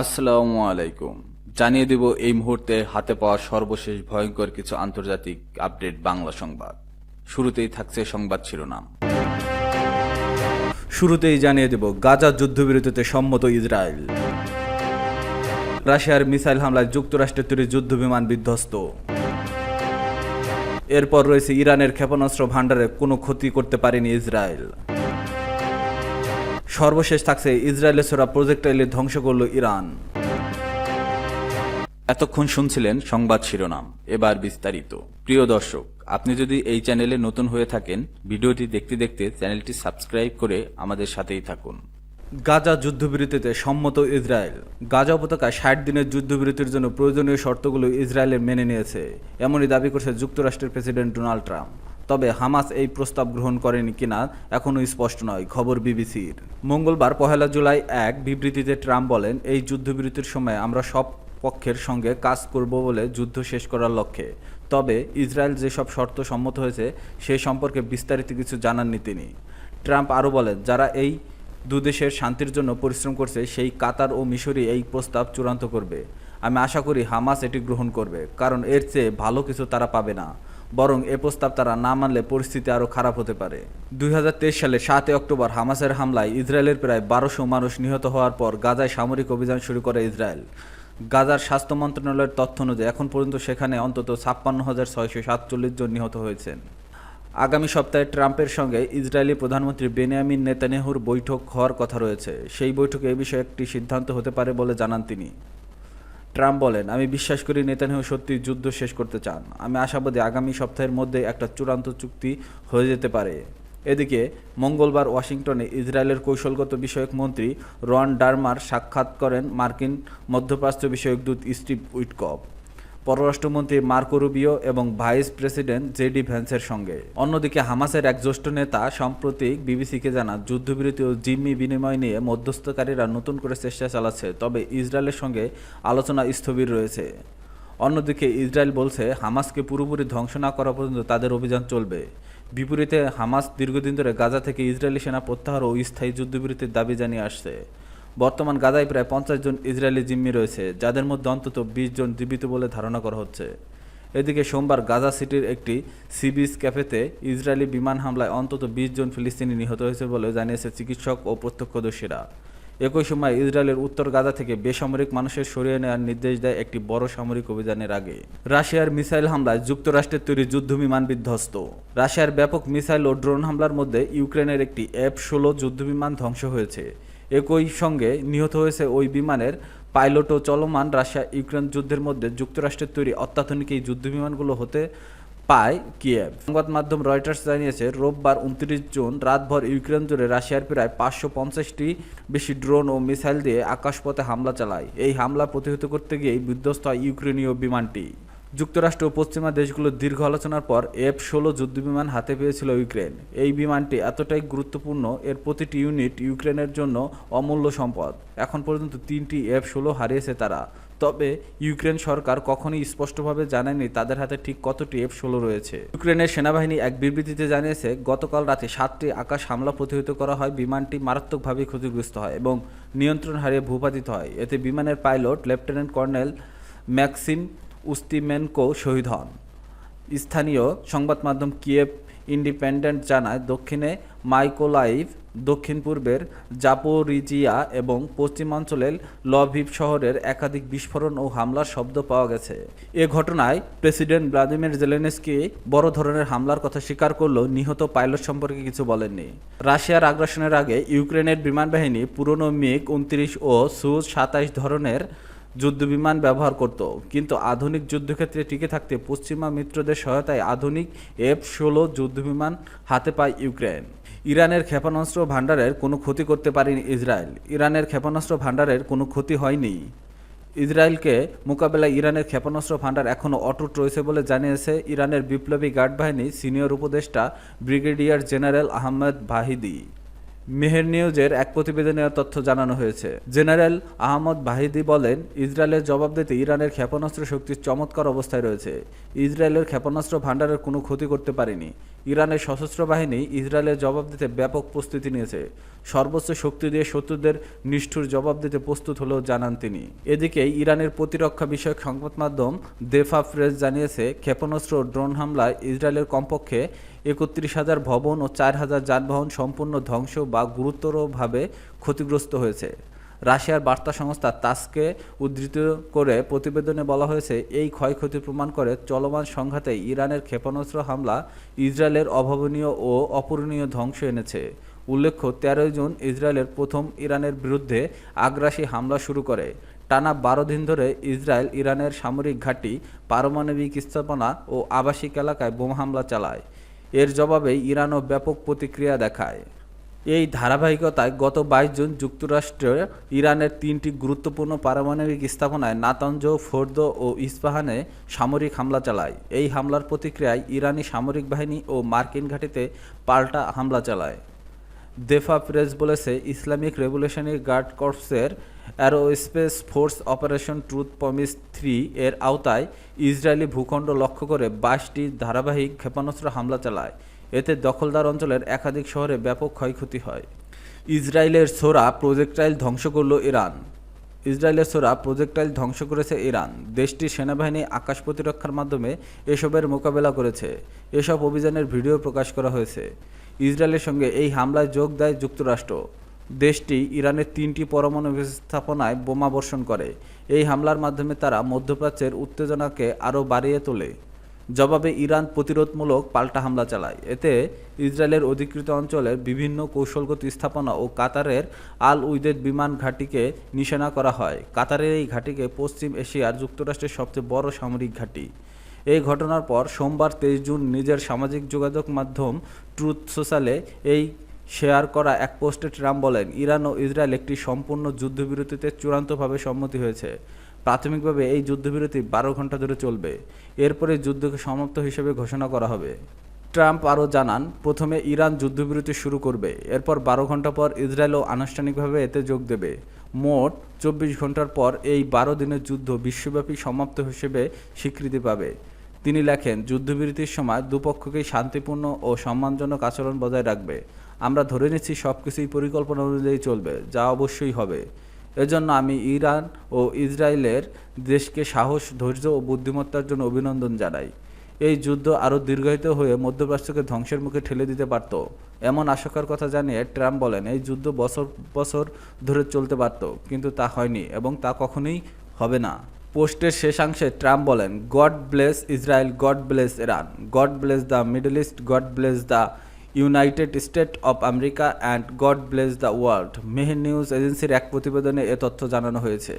আসসালামু আলাইকুম। জানিয়ে দেব এই মুহূর্তে হাতে পাওয়া সর্বশেষ ভয়ঙ্কর কিছু আন্তর্জাতিক আপডেট বাংলা সংবাদ। শুরুতেই থাকছে সংবাদ শিরোনাম। শুরুতেই জানিয়ে দেব গাজা যুদ্ধবিরতিতে সম্মত ইসরায়েল। রাশিয়ার মিসাইল হামলায় যুক্তরাষ্ট্রের তৈরি যুদ্ধবিমান বিধ্বস্ত। এরপর রয়েছে ইরানের ক্ষেপণাস্ত্র ভাণ্ডারে কোনো ক্ষতি করতে পারেনি ইসরায়েল। সর্বশেষ থাকছে ইসরায়েলের ছোড়া প্রজেক্টাইলে ধ্বংস করল ইরান। এতক্ষণ শুনছিলেন সংবাদ শিরোনাম, এবার বিস্তারিত। প্রিয় দর্শক, আপনি যদি এই চ্যানেলে নতুন হয়ে থাকেন, ভিডিওটি দেখতে দেখতে চ্যানেলটি সাবস্ক্রাইব করে আমাদের সাথেই থাকুন। গাজা যুদ্ধবিরতিতে সম্মত ইসরায়েল। গাজা উপত্যকায় ষাট দিনের যুদ্ধবিরতির জন্য প্রয়োজনীয় শর্তগুলো ইসরায়েলের মেনে নিয়েছে, এমনই দাবি করছে যুক্তরাষ্ট্রের প্রেসিডেন্ট ডোনাল্ড ট্রাম্প। তবে হামাস এই প্রস্তাব গ্রহণ করেনি কিনা এখনও স্পষ্ট নয়, খবর বিবিসির। মঙ্গলবার পহেলা জুলাই এক বিবৃতিতে ট্রাম্প বলেন, এই যুদ্ধবিরতির সময় আমরা সব পক্ষের সঙ্গে কাজ করব বলে যুদ্ধ শেষ করার লক্ষ্যে। তবে ইসরায়েল যেসব শর্ত সম্মত হয়েছে, সে সম্পর্কে বিস্তারিত কিছু জানাননি তিনি। ট্রাম্প আরও বলেন, যারা এই দুদেশের শান্তির জন্য পরিশ্রম করছে, সেই কাতার ও মিশরই এই প্রস্তাব চূড়ান্ত করবে। আমি আশা করি হামাস এটি গ্রহণ করবে, কারণ এর চেয়ে ভালো কিছু তারা পাবে না। বরং এ প্রস্তাব তারা না মানলে পরিস্থিতি আরও খারাপ হতে পারে। দুই হাজার তেইশ সালে সাতই অক্টোবর হামাসের হামলায় ইসরায়েলের প্রায় বারোশো মানুষ নিহত হওয়ার পর গাজায় সামরিক অভিযান শুরু করে ইসরায়েল। গাজার স্বাস্থ্য মন্ত্রণালয়ের তথ্য অনুযায়ী এখন পর্যন্ত সেখানে অন্তত ছাপ্পান্ন হাজার ছয়শো সাতচল্লিশ জন নিহত হয়েছেন। আগামী সপ্তাহে ট্রাম্পের সঙ্গে ইসরায়েলি প্রধানমন্ত্রী বেনিয়ামিন নেতানিয়াহুর বৈঠক হওয়ার কথা রয়েছে। সেই বৈঠকে এ বিষয়ে একটি সিদ্ধান্ত হতে পারে বলে জানান তিনি। ট্রাম্প বলেন, আমি বিশ্বাস করি নেতানিয়াহু সত্যি যুদ্ধ শেষ করতে চান। আমি আশাবাদী আগামী সপ্তাহের মধ্যে একটা চূড়ান্ত চুক্তি হয়ে যেতে পারে। এদিকে, মঙ্গলবার ওয়াশিংটনে ইসরায়েলের কৌশলগত বিষয়ক মন্ত্রী রন ডারমার সাক্ষাৎ করেন মার্কিন মধ্যপ্রাচ্য বিষয়ক দূত স্টিভ উইটকপ পররাষ্ট্রমন্ত্রী মার্কো রুবিও এবং ভাইস প্রেসিডেন্ট জেডি ভ্যান্সের সঙ্গে। অন্যদিকে হামাসের এক জ্যেষ্ঠ নেতা সাম্প্রতিক বিবিসিকে জানান, যুদ্ধবিরতি ও জিম্মি বিনিময় নিয়ে মধ্যস্থকারীরা নতুন করে চেষ্টা চালাচ্ছে, তবে ইসরায়েলের সঙ্গে আলোচনা স্থবির রয়েছে। অন্যদিকে ইসরায়েল বলছে, হামাসকে পুরোপুরি ধ্বংস না করা পর্যন্ত তাদের অভিযান চলবে। বিপরীতে হামাস দীর্ঘদিন ধরে গাজা থেকে ইসরায়েলি সেনা প্রত্যাহার ও স্থায়ী যুদ্ধবিরতির দাবি জানিয়ে আসছে। বর্তমান গাজায় প্রায় পঞ্চাশ জন ইসরায়েলি জিম্মি রয়েছে, যাদের মধ্যে অন্তত বিশ জন জীবিত বলে ধারণা করা হচ্ছে। এদিকে সোমবার গাজা সিটির একটি সিবিস ক্যাফেতে ইসরায়েলি বিমান হামলায় অন্তত বিশ জন ফিলিস্তিনি নিহত হয়েছে বলে জানিয়েছে চিকিৎসক ও প্রত্যক্ষদর্শীরা। একই সময় ইসরায়েলের উত্তর গাজা থেকে বেসামরিক মানুষের সরিয়ে নেওয়ার নির্দেশ দেয় একটি বড় সামরিক অভিযানের আগে। রাশিয়ার মিসাইল হামলায় যুক্তরাষ্ট্রের তৈরি যুদ্ধবিমান বিধ্বস্ত। রাশিয়ার ব্যাপক মিসাইল ও ড্রোন হামলার মধ্যে ইউক্রেনের একটি এফ ষোলো যুদ্ধবিমান ধ্বংস হয়েছে। একই সঙ্গে নিহত হয়েছে ওই বিমানের পাইলট ও চলমান রাশিয়া ইউক্রেন যুদ্ধের মধ্যে যুক্তরাষ্ট্রের তৈরি অত্যাধুনিক এই যুদ্ধবিমানগুলো হতে পায় কিয়েভ। সংবাদ মাধ্যম রয়টার্স জানিয়েছে, রোববার উনত্রিশ জুন রাতভর ইউক্রেন জুড়ে রাশিয়ার প্রায় পাঁচশো পঞ্চাশটি বেশি ড্রোন ও মিসাইল দিয়ে আকাশপথে হামলা চালায়। এই হামলা প্রতিহত করতে গিয়েই বিধ্বস্ত হয় ইউক্রেনীয় বিমানটি। যুক্তরাষ্ট্র ও পশ্চিমা দেশগুলোর দীর্ঘ আলোচনার পর এফ ষোলো যুদ্ধবিমান হাতে পেয়েছিল ইউক্রেন। এই বিমানটি এতটাই গুরুত্বপূর্ণ, এর প্রতিটি ইউনিট ইউক্রেনের জন্য অমূল্য সম্পদ। এখন পর্যন্ত তিনটি এফ ষোলো হারিয়েছে তারা। তবে ইউক্রেন সরকার কখনোই স্পষ্টভাবে জানায়নি তাদের হাতে ঠিক কতটি এফ ষোলো রয়েছে। ইউক্রেনের সেনাবাহিনী এক বিবৃতিতে জানিয়েছে, গতকাল রাতে সাতটি আকাশ হামলা প্রতিহত করা হয়, বিমানটি মারাত্মকভাবে ক্ষতিগ্রস্ত হয় এবং নিয়ন্ত্রণ হারিয়ে ভূপাতিত হয়। এতে বিমানের pilot, lieutenant colonel Maxim Ustimenko শহীদ হন। স্থানীয় সংবাদ মাধ্যম কিয়েভ ইন্ডিপেন্ডেন্ট জানায়, দক্ষিণে মাইকোলাইভ, দক্ষিণ পূর্বের জাপোরিজিয়া এবং পশ্চিমাঞ্চলের লভিভ শহরের একাধিক বিস্ফোরণ ও হামলার শব্দ পাওয়া গেছে। এ ঘটনায় প্রেসিডেন্ট ভ্লাদিমির জেলেনস্কি বড় ধরনের হামলার কথা স্বীকার করলেও নিহত পাইলট সম্পর্কে কিছু বলেননি। রাশিয়ার আগ্রাসনের আগে ইউক্রেনের বিমান বাহিনী পুরনো মিগ উনত্রিশ ও সুজ সাতাইশ ধরনের যুদ্ধবিমান ব্যবহার করত। কিন্তু আধুনিক যুদ্ধক্ষেত্রে টিকে থাকতে পশ্চিমা মিত্রদের সহায়তায় আধুনিক এফ ষোলো যুদ্ধবিমান হাতে পায় ইউক্রেন। ইরানের ক্ষেপণাস্ত্র ভাণ্ডারের কোনো ক্ষতি করতে পারেনি ইসরায়েল। ইরানের ক্ষেপণাস্ত্র ভাণ্ডারের কোনো ক্ষতি হয়নি। ইসরায়েলকে মোকাবেলায় ইরানের ক্ষেপণাস্ত্র ভাণ্ডার এখনও অটুট রয়েছে বলে জানিয়েছে ইরানের বিপ্লবী গার্ড বাহিনী সিনিয়র উপদেষ্টা brigadier general Ahmed Vahidi. Mehr নিউজের এক প্রতিবেদনে তথ্য জানানো হয়েছে। জেনারেল আহমদ বাহিদি বলেন, ইসরায়েলের জবাব দিতে ইরানের ক্ষেপণাস্ত্র শক্তি চমৎকার অবস্থায় রয়েছে। ইসরায়েলের ক্ষেপণাস্ত্র ভাণ্ডারের কোনো ক্ষতি করতে পারেনি। ইরানের সশস্ত্র বাহিনী ইসরায়েলের জবাব দিতে ব্যাপক প্রস্তুতি নিয়েছে। সর্বোচ্চ শক্তি দিয়ে শত্রুদের নিষ্ঠুর জবাব দিতে প্রস্তুত হলেও জানান তিনি। এদিকে, ইরানের প্রতিরক্ষা বিষয়ক সংবাদ মাধ্যম দেফা প্রেস জানিয়েছে, ক্ষেপণাস্ত্র ড্রোন হামলায় ইসরায়েলের কমপক্ষে একত্রিশ হাজার ভবন ও চার হাজার যানবাহন সম্পূর্ণ ধ্বংস বা গুরুতরভাবে ক্ষতিগ্রস্ত হয়েছে। রাশিয়ার বার্তা সংস্থা তাসকে উদ্ধৃত করে প্রতিবেদনে বলা হয়েছে, এই ক্ষয়ক্ষতি প্রমাণ করে চলমান সংঘাতে ইরানের ক্ষেপণাস্ত্র হামলা ইসরায়েলের অভাবনীয় ও অপূরণীয় ধ্বংস এনেছে। উল্লেখ্য, তেরোই জুন ইসরায়েলের প্রথম ইরানের বিরুদ্ধে আগ্রাসী হামলা শুরু করে। টানা বারো দিন ধরে ইসরায়েল ইরানের সামরিক ঘাঁটি, পারমাণবিক স্থাপনা ও আবাসিক এলাকায় বোমা হামলা চালায়। এর জবাবে ইরানও ব্যাপক প্রতিক্রিয়া দেখায়। এই ধারাবাহিকতায় গত বাইশ জুন যুক্তরাষ্ট্রে ইরানের তিনটি গুরুত্বপূর্ণ পারমাণবিক স্থাপনায় নাতঞ্জ ফোর্দ ও ইস্পাহানে সামরিক হামলা চালায়। এই হামলার প্রতিক্রিয়ায় ইরানি সামরিক বাহিনী ও মার্কিন ঘাঁটিতে পাল্টা হামলা চালায়। দেফা প্রেস বলেছে, Islamic revolutionary guard কর্পসের aerospace force operation truth promise three এর আওতায় ইসরায়েলি ভূখণ্ড লক্ষ্য করে বাইশটি ধারাবাহিক ক্ষেপণাস্ত্র হামলা চালায়। এতে দখলদার অঞ্চলের একাধিক শহরে ব্যাপক ক্ষয়ক্ষতি হয়। ইসরায়েলের সোরা প্রজেক্টাইল ধ্বংস করল ইরান। ইসরায়েলের সোরা প্রজেক্টাইল ধ্বংস করেছে ইরান। দেশটির সেনাবাহিনী আকাশ প্রতিরক্ষার মাধ্যমে এসবের মোকাবেলা করেছে। এসব অভিযানের ভিডিও প্রকাশ করা হয়েছে। ইসরায়েলের সঙ্গে এই হামলায় যোগ দেয় যুক্তরাষ্ট্র। দেশটি ইরানের তিনটি পরমাণু স্থাপনায় বোমা বর্ষণ করে। এই হামলার মাধ্যমে তারা মধ্যপ্রাচ্যের উত্তেজনাকে আরও বাড়িয়ে তোলে। জবাবে ইরান প্রতিরোধমূলক পাল্টা হামলা চালায়। এতে ইসরায়েলের অধিকৃত অঞ্চলের বিভিন্ন কৌশলগত স্থাপনা ও কাতারের আল উইদেদ বিমান ঘাঁটিকে নিশানা করা হয়। কাতারের এই ঘাঁটিকে পশ্চিম এশিয়ার যুক্তরাষ্ট্রের সবচেয়ে বড় সামরিক ঘাঁটি। এই ঘটনার পর সোমবার তেইশ জুন নিজের সামাজিক যোগাযোগ মাধ্যম ট্রুথ সোশ্যালে এই শেয়ার করা এক পোস্টে ট্রাম্প বলেন, ইরান ও ইসরায়েল একটি সম্পূর্ণ যুদ্ধবিরতিতে চূড়ান্তভাবে সম্মতি হয়েছে। প্রাথমিকভাবে এই যুদ্ধবিরতি বারো ঘণ্টা ধরে চলবে। এরপরে যুদ্ধকে সমাপ্ত হিসেবে ঘোষণা করা হবে। ট্রাম্প আরও জানান, প্রথমে ইরান যুদ্ধবিরতি শুরু করবে। এরপর বারো ঘণ্টা পর ইসরায়েলও আনুষ্ঠানিকভাবে এতে যোগ দেবে। মোট চব্বিশ ঘণ্টার পর এই বারো দিনের যুদ্ধ বিশ্বব্যাপী সমাপ্ত হিসেবে স্বীকৃতি পাবে। তিনি লেখেন, যুদ্ধবিরতির সময় দুপক্ষকেই শান্তিপূর্ণ ও সম্মানজনক আচরণ বজায় রাখবে। আমরা ধরে নিচ্ছি সব কিছুই পরিকল্পনা অনুযায়ী চলবে, যা অবশ্যই হবে। এজন্য আমি ইরান ও ইসরায়েলের দেশকে সাহস, ধৈর্য ও বুদ্ধিমত্তার জন্য অভিনন্দন জানাই। এই যুদ্ধ আরও দীর্ঘায়িত হয়ে মধ্যপ্রাচ্যকে ধ্বংসের মুখে ঠেলে দিতে পারত। এমন আশঙ্কার কথা জানিয়ে ট্রাম্প বলেন, এই যুদ্ধ বছর বছর ধরে চলতে পারত, কিন্তু তা হয়নি এবং তা কখনোই হবে না। পোস্টের শেষাংশে ট্রাম্প বলেন God bless Israel God bless Iran God bless the Middle East God bless the United State of America and God bless the world Mehr news এজেন্সির এক প্রতিবেদনে এ তথ্য জানানো হয়েছে।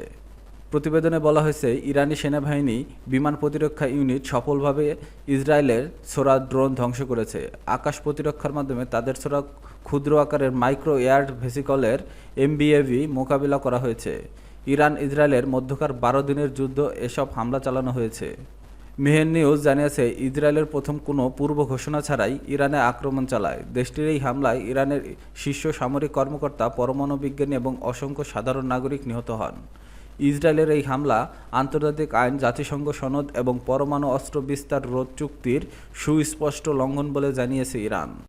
প্রতিবেদনে বলা হয়েছে, ইরানি সেনাবাহিনী বিমান প্রতিরক্ষা ইউনিট সফলভাবে ইসরায়েলের ছোড়া ড্রোন ধ্বংস করেছে। আকাশ প্রতিরক্ষার মাধ্যমে তাদের ছোড়া ক্ষুদ্র আকারের মাইক্রো এয়ার ভেসিকলের এমবিএভি মোকাবিলা করা হয়েছে। ইরান, ইসরায়েলের মধ্যকার বারো দিনের যুদ্ধ, এসব হামলা চালানো হয়েছে। মেহের নিউজ জানিয়েছে, ইসরায়েলের প্রথম কোনো পূর্ব ঘোষণা ছাড়াই ইরানে আক্রমণ চালায়। দেশটির এই হামলায় ইরানের শীর্ষ সামরিক কর্মকর্তা, পরমাণু বিজ্ঞানী এবং অসংখ্য সাধারণ নাগরিক নিহত হন। ইসরায়েলের এই হামলা আন্তর্জাতিক আইন, জাতিসংঘ সনদ এবং পরমাণু অস্ত্র বিস্তার রোধ চুক্তির সুস্পষ্ট লঙ্ঘন বলে জানিয়েছে ইরান।